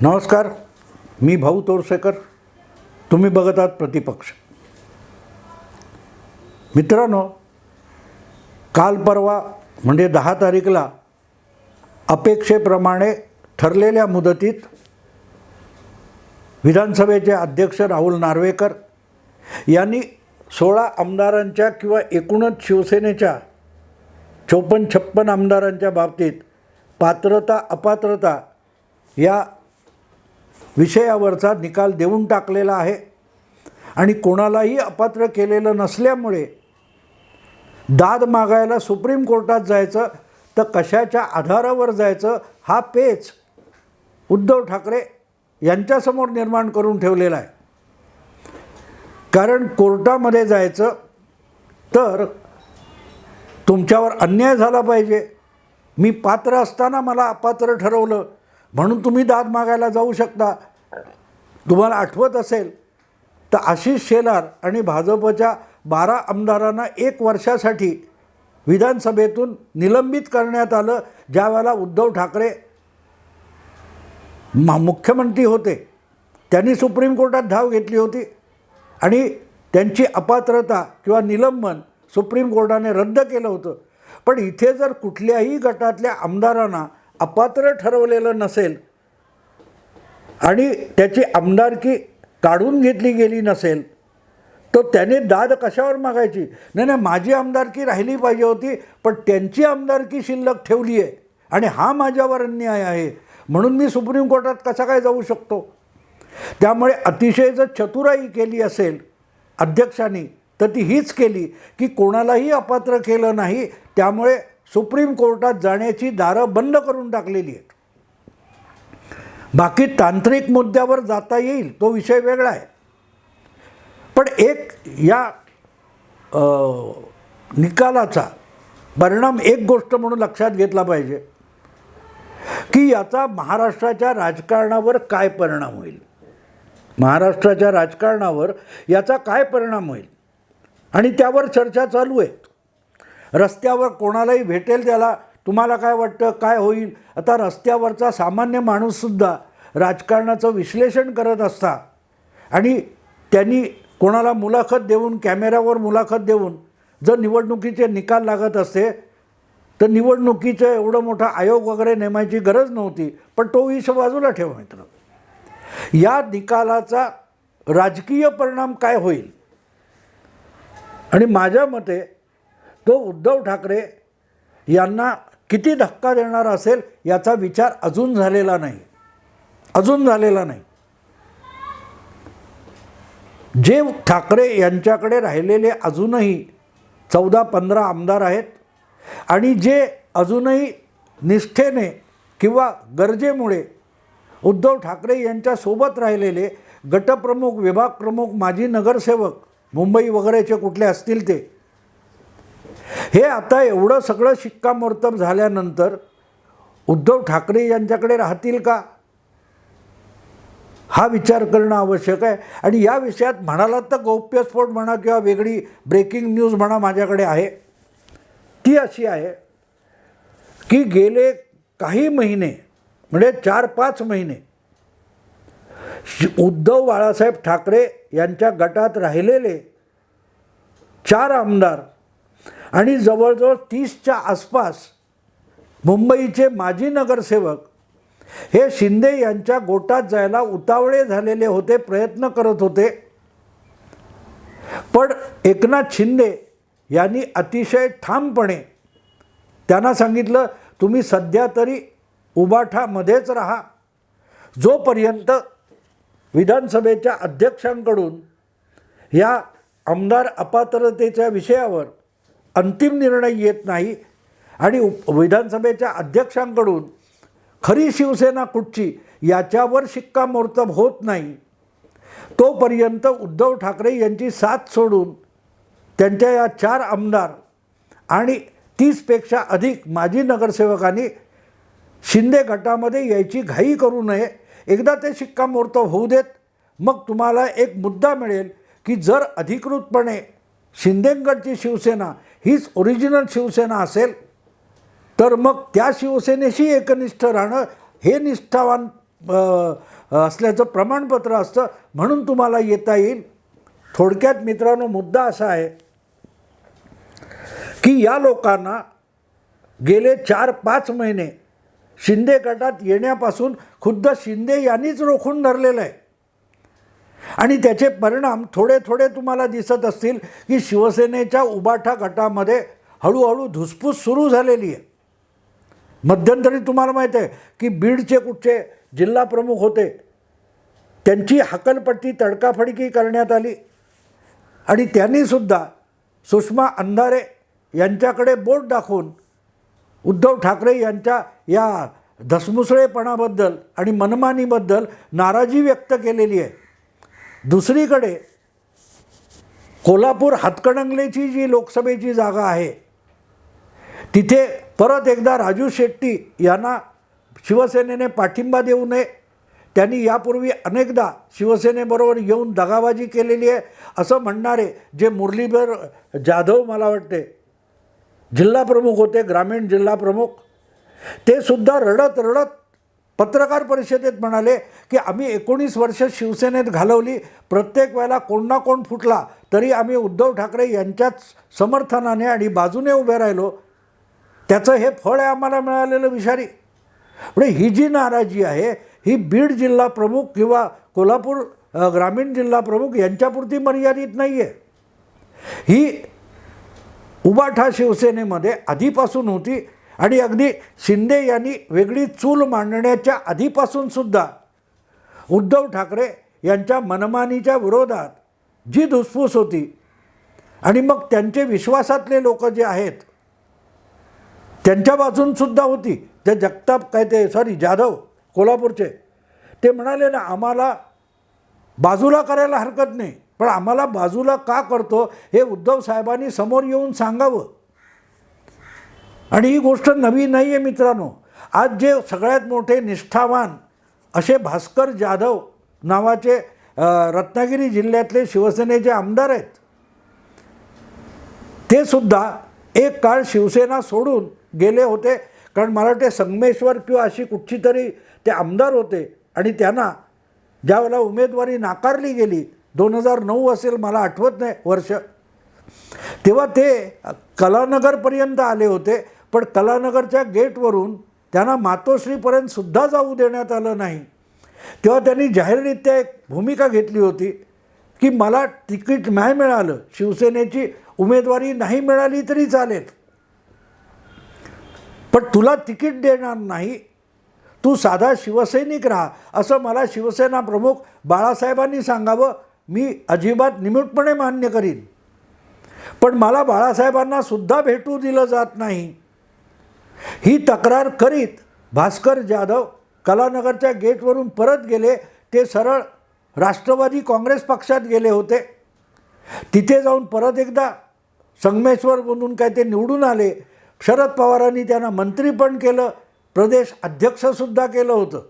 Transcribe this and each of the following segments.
नमस्कार मी भाऊ तोरसेकर. तुम्ही बघत आहात प्रतिपक्ष. मित्रांनो काल परवा म्हणजे दहा तारीखला अपेक्षेप्रमाणे ठरलेल्या मुदतीत विधानसभेचे अध्यक्ष राहुल नार्वेकर यांनी सोळा आमदारांच्या किंवा एकूणच शिवसेनेच्या चोपन्न छप्पन आमदारांच्या बाबतीत पात्रता अपात्रता या विषयावरचा निकाल देऊन टाकलेला आहे. आणि कोणालाही अपात्र केलेलं नसल्यामुळे दाद मागायला सुप्रीम कोर्टात जायचं तर कशाच्या आधारावर जायचं हा पेच उद्धव ठाकरे यांच्यासमोर निर्माण करून ठेवलेला आहे. कारण कोर्टामध्ये जायचं तर तुमच्यावर अन्याय झाला पाहिजे. मी पात्र असताना मला अपात्र ठरवलं. म्हणून तुम्ही दाद मागायला जाऊ शकता. तुम्हाला आठवत असेल तर आशिष शेलार आणि भाजपच्या बारा आमदारांना एक वर्षासाठी विधानसभेतून निलंबित करण्यात आलं ज्यावेळेला उद्धव ठाकरे मा मुख्यमंत्री होते. त्यांनी सुप्रीम कोर्टात धाव घेतली होती. आणि त्यांची अपात्रता किंवा निलंबन सुप्रीम कोर्टाने रद्द केलं होतं. पण इथे जर कुठल्याही गटातल्या आमदारांना अपात्र ठरवलेलं नसेल आणि त्याची आमदारकी काढून घेतली गेली नसेल तर त्याने दाद कशावर मागायची? नाही नाही माझी आमदारकी राहिली पाहिजे होती पण त्यांची आमदारकी शिल्लक ठेवली आहे आणि हा माझ्यावर अन्याय आहे. म्हणून मी सुप्रीम कोर्टात कसा काय जाऊ शकतो? त्यामुळे अतिशय जर चतुराई केली असेल अध्यक्षांनी तर ती हीच केली की कोणालाही अपात्र केलं नाही त्यामुळे सुप्रीम कोर्टात जाण्याची दारं बंद करून टाकलेली आहेत. बाकी तांत्रिक मुद्द्यावर जाता येईल तो विषय वेगळा आहे. पण एक या आ, निकालाचा परिणाम एक गोष्ट म्हणून लक्षात घेतला पाहिजे की याचा महाराष्ट्राच्या राजकारणावर काय परिणाम होईल? महाराष्ट्राच्या राजकारणावर याचा काय परिणाम होईल? आणि त्यावर चर्चा चालू आहेत रस्त्यावर कोणालाही भेटेल त्याला. तुम्हाला काय वाटतं? काय होईल? आता रस्त्यावरचा सामान्य माणूससुद्धा राजकारणाचं विश्लेषण करत असता आणि त्यांनी कोणाला मुलाखत देऊन कॅमेऱ्यावर मुलाखत देऊन जर निवडणुकीचे निकाल लागत असते तर निवडणुकीचं एवढं मोठा आयोग वगैरे नेमायची गरज नव्हती. पण तो विषय बाजूला ठेव मित्र. या निकालाचा राजकीय परिणाम काय होईल? आणि माझ्या मते तो उद्धव ठाकरे यांना किती धक्का देणार असेल याचा विचार अजून झालेला नाही. अजून झालेला नाही. जे ठाकरे यांच्याकडे राहिलेले अजूनही चौदा पंधरा आमदार आहेत आणि जे अजूनही निष्ठेने किंवा गरजेमुळे उद्धव ठाकरे यांच्यासोबत राहिलेले गटप्रमुख विभाग प्रमुख माजी नगरसेवक मुंबई वगैरेचे कुठले असतील ते हे आता एवढं सगळं शिक्कामोर्तब झाल्यानंतर उद्धव ठाकरे यांच्याकडे राहतील का? हा विचार करणं आवश्यक आहे. आणि या विषयात म्हणालात तर गौप्यस्फोट म्हणा किंवा वेगळी ब्रेकिंग न्यूज म्हणा माझ्याकडे आहे. ती अशी आहे की गेले काही महिने म्हणजे चार पाच महिने श- उद्धव बाळासाहेब ठाकरे यांच्या गटात राहिलेले चार आमदार आणि जवळजवळ तीसच्या आसपास मुंबईचे माजी नगरसेवक हे शिंदे यांच्या गोटात जायला उतावळे झालेले होते प्रयत्न करत होते. पण एकनाथ शिंदे यांनी अतिशय ठामपणे त्यांना सांगितलं तुम्ही सध्या तरी उबाठामध्येच राहा. जोपर्यंत विधानसभेच्या अध्यक्षांकडून या आमदार अपात्रतेच्या विषयावर अंतिम निर्णय येत नाही. आणि उप विधानसभेच्या अध्यक्षांकडून खरी शिवसेना कुठची याच्यावर शिक्कामोर्तब होत नाही. तोपर्यंत उद्धव ठाकरे यांची साथ सोडून त्यांच्या या चार आमदार आणि तीसपेक्षा अधिक माजी नगरसेवकांनी शिंदे गटामध्ये यायची घाई करू नये. एकदा ते शिक्कामोर्तब होऊ देत मग तुम्हाला एक मुद्दा मिळेल की जर अधिकृतपणे शिंदेगडची शिवसेना हीच ओरिजिनल शिवसेना असेल तर मग त्या शिवसेनेशी एकनिष्ठ राहणं हे निष्ठावान असल्याचं प्रमाणपत्र असतं म्हणून तुम्हाला येता येईल. थोडक्यात मित्रांनो मुद्दा असा आहे की या लोकांना गेले चार पाच महिने शिंदे गटात येण्यापासून खुद्द शिंदे यांनीच रोखून धरलेलं आहे. आणि त्याचे परिणाम थोडे थोडे तुम्हाला दिसत असतील की शिवसेनेच्या उबाठा गटामध्ये हळूहळू धुसफूस सुरू झालेली आहे. मध्यंतरी तुम्हाला माहीत आहे की बीडचे कुठचे जिल्हा प्रमुख होते त्यांची हकलपट्टी तडकाफडकी करण्यात आली. आणि त्यांनीसुद्धा सुषमा अंधारे यांच्याकडे बोट दाखवून उद्धव ठाकरे यांच्या या धसमुसळेपणाबद्दल आणि मनमानीबद्दल नाराजी व्यक्त केलेली आहे. दुसरीकडे कोल्हापूर हातकणंगलेची जी लोकसभेची जागा आहे तिथे परत एकदा राजू शेट्टी यांना शिवसेनेने पाठिंबा देऊ नये. त्यांनी यापूर्वी अनेकदा शिवसेनेबरोबर येऊन दगाबाजी केलेली आहे असं म्हणणारे जे मुरलीधर जाधव मला वाटते जिल्हा प्रमुख होते ग्रामीण जिल्हाप्रमुख ते सुद्धा रडत रडत पत्रकार परिषदेत म्हणाले की आम्ही एकोणीस वर्ष शिवसेनेत घालवली प्रत्येक वेळेला कोण ना कोण फुटला तरी आम्ही उद्धव ठाकरे यांच्याच समर्थनाने आणि बाजूने उभे राहिलो. त्याचं हे फळ आहे आम्हाला मिळालेलं विषारी. म्हणजे ही जी नाराजी आहे ही बीड जिल्हा प्रमुख किंवा कोल्हापूर ग्रामीण जिल्हा प्रमुख यांच्यापुरती मर्यादित नाही आहे ही उबाठा शिवसेनेमध्ये आधीपासून होती आणि अगदी शिंदे यांनी वेगळी चूल मांडण्याच्या आधीपासून सुद्धा उद्धव ठाकरे यांच्या मनमानीच्या विरोधात जी धुसफूस होती आणि मग त्यांचे विश्वासातले लोक जे आहेत त्यांच्या बाजून सुद्धा होती. ते जगताप काय ते सॉरी जाधव कोल्हापूरचे. ते म्हणाले ना आम्हाला बाजूला करायला हरकत नाही पण आम्हाला बाजूला का करतो हे उद्धव साहेबांनी समोर येऊन सांगावं. आणि ही गोष्ट नवी नाही आहे मित्रांनो. आज जे सगळ्यात मोठे निष्ठावान असे भास्कर जाधव नावाचे रत्नागिरी जिल्ह्यातले शिवसेनेचे आमदार आहेत. ते सुद्धा एक काळ शिवसेना सोडून गेले होते. कारण मला वाटते संगमेश्वर किंवा अशी कुठची तरी ते आमदार होते आणि त्यांना ज्यावेळेला उमेदवारी नाकारली गेली दोन हजार नऊ असेल मला आठवत नाही वर्ष तेव्हा ते कलानगरपर्यंत आले होते. पण कलानगरच्या गेटवरून त्यांना मातोश्रीपर्यंत सुद्धा जाऊ देण्यात आलं नाही. तेव्हा त्यांनी जाहीररित्या एक भूमिका घेतली होती की मला तिकीट नाही मिळालं शिवसेनेची उमेदवारी नाही मिळाली तरी चालेल. पण तुला तिकीट देणार नाही तू साधा शिवसैनिक राहा असं मला शिवसेना प्रमुख बाळासाहेबांनी सांगावं मी अजिबात निमूटपणे मान्य करीन. पण मला बाळासाहेबांना सुद्धा भेटू दिलं जात नाही. ही तक्रार करीत भास्कर जाधव कलानगरच्या गेटवरून परत गेले. ते सरळ राष्ट्रवादी काँग्रेस पक्षात गेले होते. तिथे जाऊन परत एकदा संगमेश्वर म्हणून काय ते निवडून आले. शरद पवारांनी त्यांना मंत्री पण केलं प्रदेश अध्यक्षसुद्धा केलं होतं.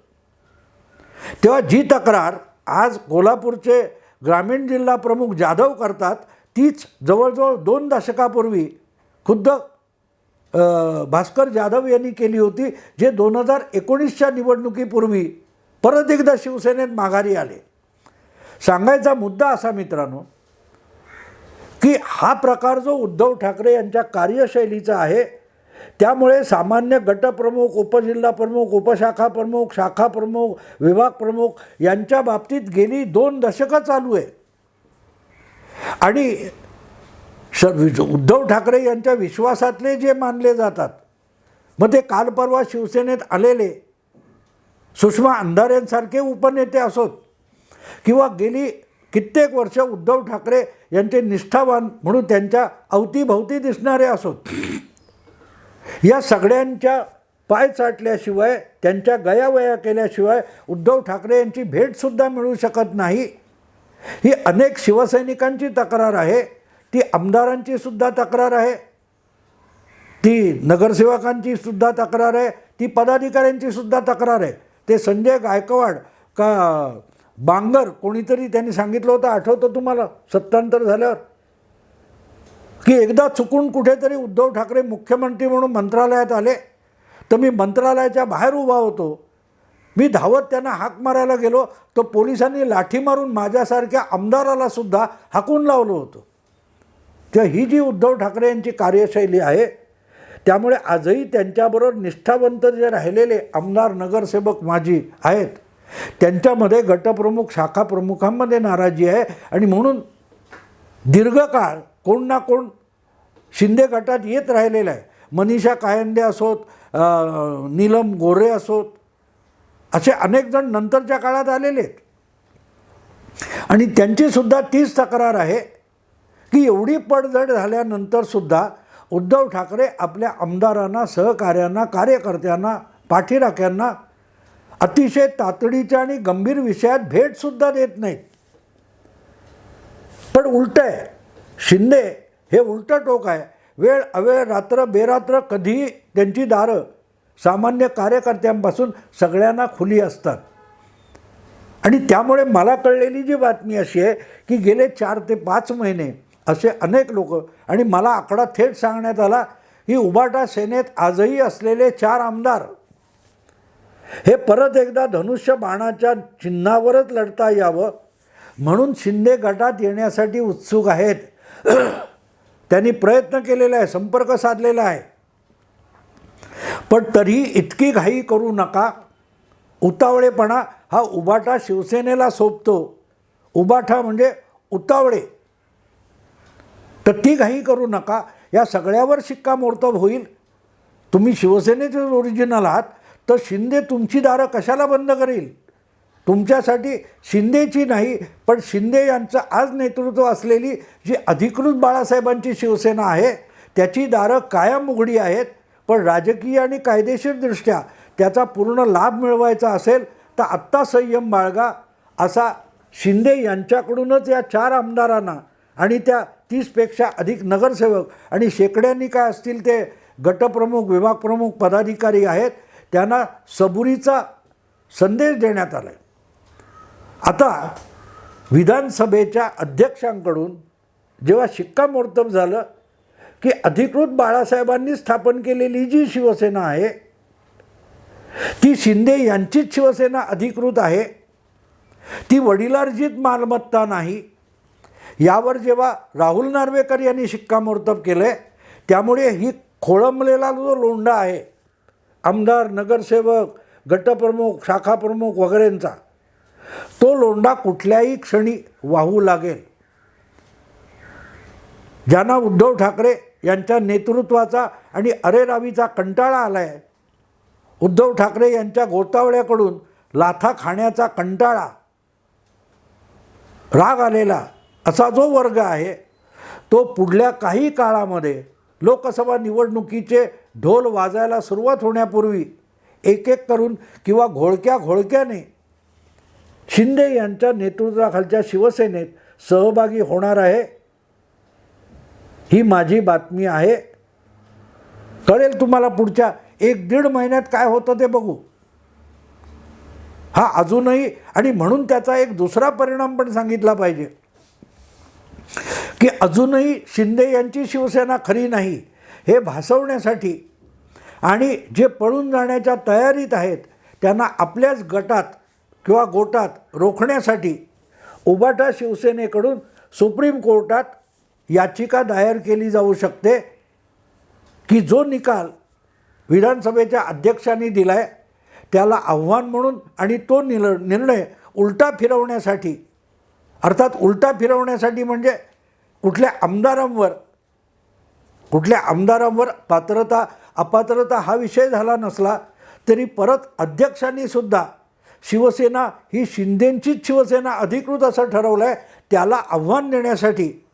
तेव्हा जी तक्रार आज कोल्हापूरचे ग्रामीण जिल्हा प्रमुख जाधव करतात तीच जवळजवळ दोन दशकापूर्वी खुद्द भास्कर जाधव यांनी केली होती जे दोन हजार एकोणीसच्या निवडणुकीपूर्वी परत एकदा शिवसेनेत माघारी आले. सांगायचा मुद्दा असा मित्रांनो की हा प्रकार जो उद्धव ठाकरे यांच्या कार्यशैलीचा आहे त्यामुळे सामान्य गटप्रमुख उपजिल्हा प्रमुख उपशाखा प्रमुख शाखा प्रमुख विभाग प्रमुख यांच्या बाबतीत गेली दोन दशकं चालू आहे. आणि श उद्धव ठाकरे यांच्या विश्वासातले जे मानले जातात मग ते काल परवा शिवसेनेत आलेले सुषमा अंधारेंसारखे उपनेते असोत किंवा गेली कित्येक वर्ष उद्धव ठाकरे यांचे निष्ठावान म्हणून त्यांच्या अवतीभवती दिसणारे असोत. या सगळ्यांच्या पाय चाटल्याशिवाय त्यांच्या गयावया केल्याशिवाय उद्धव ठाकरे यांची भेटसुद्धा मिळू शकत नाही ही अनेक शिवसैनिकांची तक्रार आहे. ती आमदारांची सुद्धा तक्रार आहे. ती नगरसेवकांची सुद्धा तक्रार आहे. ती पदाधिकाऱ्यांची सुद्धा तक्रार आहे. ते संजय गायकवाड का बांगर कोणीतरी त्यांनी सांगितलं होतं आठवतं तुम्हाला? सत्तांतर झाल्यावर? की एकदा चुकून कुठेतरी उद्धव ठाकरे मुख्यमंत्री म्हणून मंत्रालयात आले. तर मी मंत्रालयाच्या बाहेर उभा होतो. मी धावत त्यांना हाक मारायला गेलो. तर पोलिसांनी लाठी मारून माझ्यासारख्या आमदाराला सुद्धा हाकून लावलं होतं. तर ही जी उद्धव ठाकरे यांची कार्यशैली आहे त्यामुळे आजही त्यांच्याबरोबर निष्ठावंत जे राहिलेले आमदार नगरसेवक माजी आहेत त्यांच्यामध्ये गटप्रमुख शाखा प्रमुखांमध्ये नाराजी आहे आणि म्हणून दीर्घकाळ कोण ना कोण शिंदे गटात येत राहिलेला आहे. मनीषा कायंदे असोत नीलम गोरे असोत असे अनेक जण नंतरच्या काळात आलेले आहेत. आणि त्यांचीसुद्धा तीच तक्रार आहे की एवढी पडझड झाल्यानंतरसुद्धा उद्धव ठाकरे आपल्या आमदारांना सहकार्यांना कार्यकर्त्यांना पाठीराख्यांना अतिशय तातडीच्या आणि गंभीर विषयात भेटसुद्धा देत नाहीत. पण उलटं आहे. शिंदे हे उलटं टोक आहे. वेळ अवेळ रात्र बेरात्र कधीही त्यांची दारं सामान्य कार्यकर्त्यांपासून सगळ्यांना खुली असतात. आणि त्यामुळे मला कळलेली जी बातमी अशी आहे की गेले चार ते पाच महिने असे अनेक लोक आणि मला आकडा थेट सांगण्यात आला की उबाटा सेनेत आजही असलेले चार आमदार हे परत एकदा धनुष्य बाणाच्या चिन्हावरच लढता यावं म्हणून शिंदे गटात येण्यासाठी उत्सुक आहेत. त्यांनी प्रयत्न केलेला आहे संपर्क साधलेला आहे. पण तरीही इतकी घाई करू नका. उतावळेपणा हा उबाटा शिवसेनेला सोपतो. उबाठा म्हणजे उतावळे. तर ती घाई करू नका. या सगळ्यावर शिक्कामोर्तब होईल. तुम्ही शिवसेनेचे ओरिजिनल आहात तर शिंदे तुमची दारं कशाला बंद करेल? तुमच्यासाठी शिंदेची नाही पण शिंदे यांचं आज नेतृत्व असलेली जी अधिकृत बाळासाहेबांची शिवसेना आहे त्याची दारं कायम उघडी आहेत. पण राजकीय आणि कायदेशीरदृष्ट्या त्याचा पूर्ण लाभ मिळवायचा असेल तर आत्ता संयम बाळगा. असा शिंदे यांच्याकडूनच या चार आमदारांना आणि त्या तीसपेक्षा अधिक नगरसेवक आणि शेकड्यांनी काय असतील ते गटप्रमुख विभागप्रमुख पदाधिकारी आहेत त्यांना सबुरीचा संदेश देण्यात आला आहे आता विधानसभेच्या अध्यक्षांकडून जेव्हा शिक्कामोर्तब झालं की अधिकृत बाळासाहेबांनी स्थापन केलेली जी शिवसेना आहे ती शिंदे यांचीच शिवसेना अधिकृत आहे ती वडिलार्जित मालमत्ता नाही यावर जेव्हा राहुल नार्वेकर यांनी शिक्कामोर्तब केलं आहे त्यामुळे ही खोळंबलेला जो लोंढा आहे आमदार नगरसेवक गटप्रमुख शाखाप्रमुख वगैरेंचा तो लोंढा कुठल्याही क्षणी वाहू लागेल. ज्यांना उद्धव ठाकरे यांच्या नेतृत्वाचा आणि अरेरावीचा कंटाळा आला आहे उद्धव ठाकरे यांच्या गोतावळ्याकडून लाथा खाण्याचा कंटाळा राग आलेला असा जो वर्ग आहे तो पुढल्या काही काळामध्ये लोकसभा निवडणुकीचे ढोल वाजायला सुरुवात होण्यापूर्वी एक एक करून किंवा घोळक्या घोळक्याने शिंदे यांच्या नेतृत्वाखालच्या शिवसेनेत सहभागी होणार आहे ही माझी बातमी आहे. कळेल तुम्हाला पुढच्या एक दीड महिन्यात काय होतं ते बघू. हा अजूनही आणि म्हणून त्याचा एक दुसरा परिणाम पण सांगितला पाहिजे. की अजूनही शिंदे यांची शिवसेना खरी नाही हे भासवण्यासाठी. आणि जे पळून जाण्याच्या तयारीत आहेत त्यांना आपल्याच गटात किंवा गोटात रोखण्यासाठी उबाटा शिवसेनेकडून सुप्रीम कोर्टात याचिका दायर केली जाऊ शकते की जो निकाल विधानसभेच्या अध्यक्षांनी दिला आहे त्याला आव्हान म्हणून आणि तो निल निर्णय उलटा फिरवण्यासाठी अर्थात उलटा फिरवण्यासाठी म्हणजे कुठल्या आमदारांवर कुठल्या आमदारांवर पात्रता अपात्रता हा विषय झाला नसला तरी परत अध्यक्षांनी सुद्धा शिवसेना ही शिंदेंचीच शिवसेना अधिकृत असं ठरवलं आहे त्याला आव्हान देण्यासाठी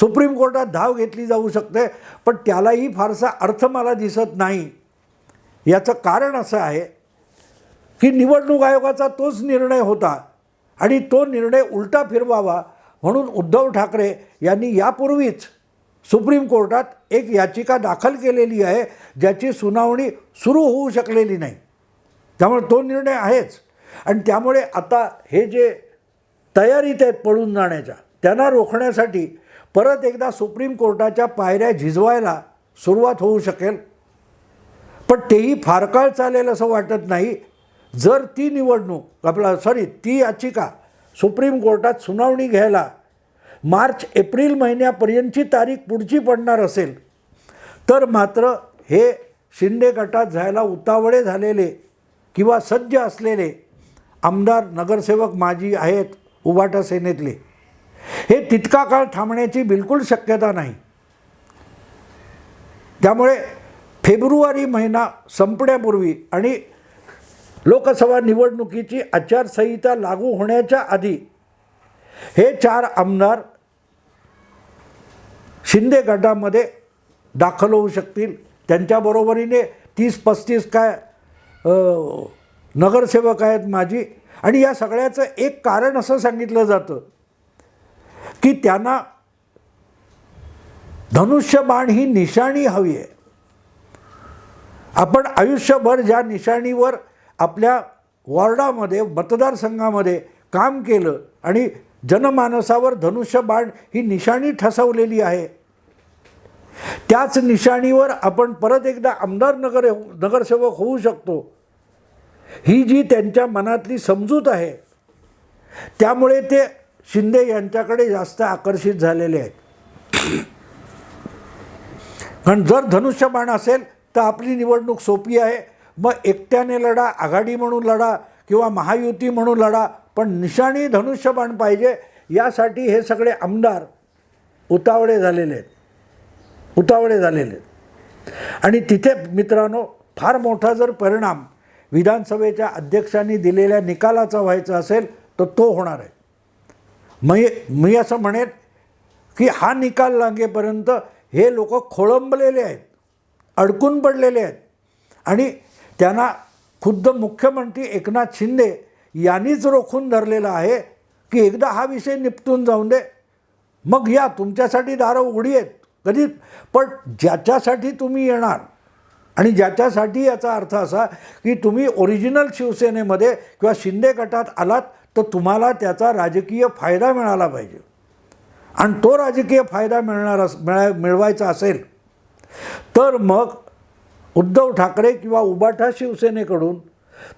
सुप्रीम कोर्टात धाव घेतली जाऊ शकते पण त्यालाही फारसा अर्थ मला दिसत नाही. याचं कारण असं आहे की निवडणूक आयोगाचा तोच निर्णय होता आणि तो निर्णय उलटा फिरवावा म्हणून उद्धव ठाकरे यांनी यापूर्वीच सुप्रीम कोर्टात एक याचिका दाखल केलेली आहे ज्याची सुनावणी सुरू होऊ शकलेली नाही. त्यामुळे तो निर्णय आहेच. आणि त्यामुळे आता हे जे तयारीत आहेत पळून जाण्याच्या त्यांना रोखण्यासाठी परत एकदा सुप्रीम कोर्टाच्या पायऱ्या झिजवायला सुरुवात होऊ शकेल. पण तेही फार काळ चालेल असं वाटत नाही. जर ती निवडणूक आपला सॉरी ती याचिका सुप्रीम कोर्टात सुनावणी घ्यायला मार्च एप्रिल महिन्यापर्यंतची तारीख पुढची पडणार असेल तर मात्र हे शिंदे गटात जायला उतावळे झालेले किंवा सज्ज असलेले आमदार नगरसेवक माजी आहेत उभाटा सेनेतले हे तितका काळ थांबण्याची बिलकुल शक्यता नाही. त्यामुळे फेब्रुवारी महिना संपण्यापूर्वी आणि लोकसभा निवडणुकीची आचारसंहिता लागू होण्याच्या आधी हे चार आमदार शिंदे गटामध्ये दाखल होऊ शकतील. त्यांच्या बरोबरीने तीस पस्तीस काय नगरसेवक आहेत माझी आणि या सगळ्याचं एक कारण असं सांगितलं जातं की त्यांना धनुष्यबाण ही निशाणी हवी आहे. आपण आयुष्यभर ज्या निशाणीवर आपल्या वॉर्डामध्ये मतदारसंघामध्ये काम केलं आणि जनमानसावर धनुष्यबाण ही निशाणी ठसवलेली आहे. त्याच निशाणीवर आपण परत एकदा आमदार नगर नगरसेवक होऊ शकतो. ही जी त्यांच्या मनातली समजूत आहे त्यामुळे ते शिंदे यांच्याकडे जास्त आकर्षित झालेले आहेत. कारण जर धनुष्यबाण असेल तर आपली निवडणूक सोपी आहे. मग एकट्याने लढा आघाडी म्हणून लढा किंवा महायुती म्हणून लढा पण निशाणी धनुष्यबाण पाहिजे यासाठी हे सगळे आमदार उतावळे झालेले आहेत. उतावळे झालेले आहेत. आणि तिथे मित्रांनो फार मोठा जर परिणाम विधानसभेच्या अध्यक्षांनी दिलेल्या निकालाचा व्हायचा असेल तर तो होणार आहे. मी मी असं म्हणेन की हा निकाल लागेपर्यंत हे लोक खोळंबलेले आहेत अडकून पडलेले आहेत. आणि त्यांना खुद्द मुख्यमंत्री एकनाथ शिंदे यांनीच रोखून धरलेलं आहे की एकदा हा विषय निपटून जाऊन दे. मग या तुमच्यासाठी दारं उघडी आहेत. कधी? पण ज्याच्यासाठी तुम्ही येणार आणि ज्याच्यासाठी याचा अर्थ असा की तुम्ही ओरिजिनल शिवसेनेमध्ये किंवा शिंदे गटात आलात तर तुम्हाला त्याचा राजकीय फायदा मिळाला पाहिजे. आणि तो राजकीय फायदा मिळणार अस मिळा मिळवायचा असेल तर मग उद्धव ठाकरे किंवा उबाठा शिवसेनेकडून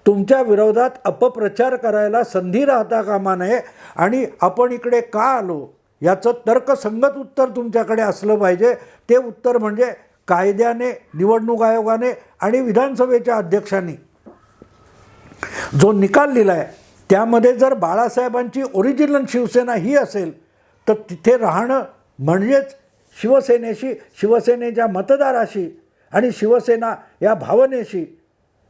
तुमच्या विरोधात अपप्रचार करायला संधी राहता कामा नये आणि आपण इकडे का आलो याचं तर्कसंगत उत्तर तुमच्याकडे असलं पाहिजे. ते उत्तर म्हणजे कायद्याने निवडणूक आयोगाने आणि विधानसभेच्या अध्यक्षांनी. जो निकाल दिला आहे त्यामध्ये जर बाळासाहेबांची ओरिजिनल शिवसेना ही असेल तर तिथे राहणं म्हणजेच शिवसेनेशी शिवसेनेच्या मतदाराशी आणि शिवसेना या भावनेशी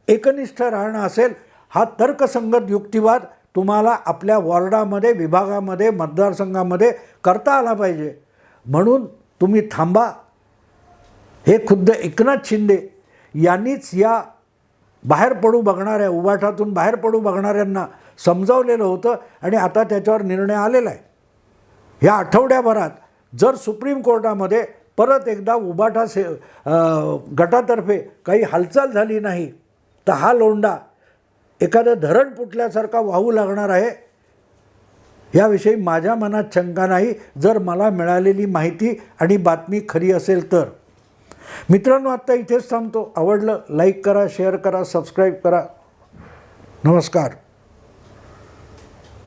एकनिष्ठ राहणं असेल हा तर्कसंगत युक्तिवाद तुम्हाला आपल्या वॉर्डामध्ये विभागामध्ये मतदारसंघामध्ये करता आला पाहिजे. म्हणून तुम्ही थांबा. हे खुद्द एकनाथ शिंदे यांनीच या बाहेर पडू बघणाऱ्या उबाठातून बाहेर पडू बघणाऱ्यांना समजावलेलं होतं आणि आता त्याच्यावर निर्णय आलेला आहे. ह्या आठवड्याभरात जर सुप्रीम कोर्टामध्ये परत एकदा उबाठा से गटातर्फे काही हालचाल झाली नाही तर हा लोंढा एखादं धरण फुटल्यासारखा वाहू लागणार आहे. याविषयी माझ्या मनात शंका नाही. जर मला मिळालेली माहिती आणि बातमी खरी असेल तर. मित्रांनो आत्ता इथेच थांबतो. आवडलं लाईक करा शेअर करा सबस्क्राईब करा. नमस्कार.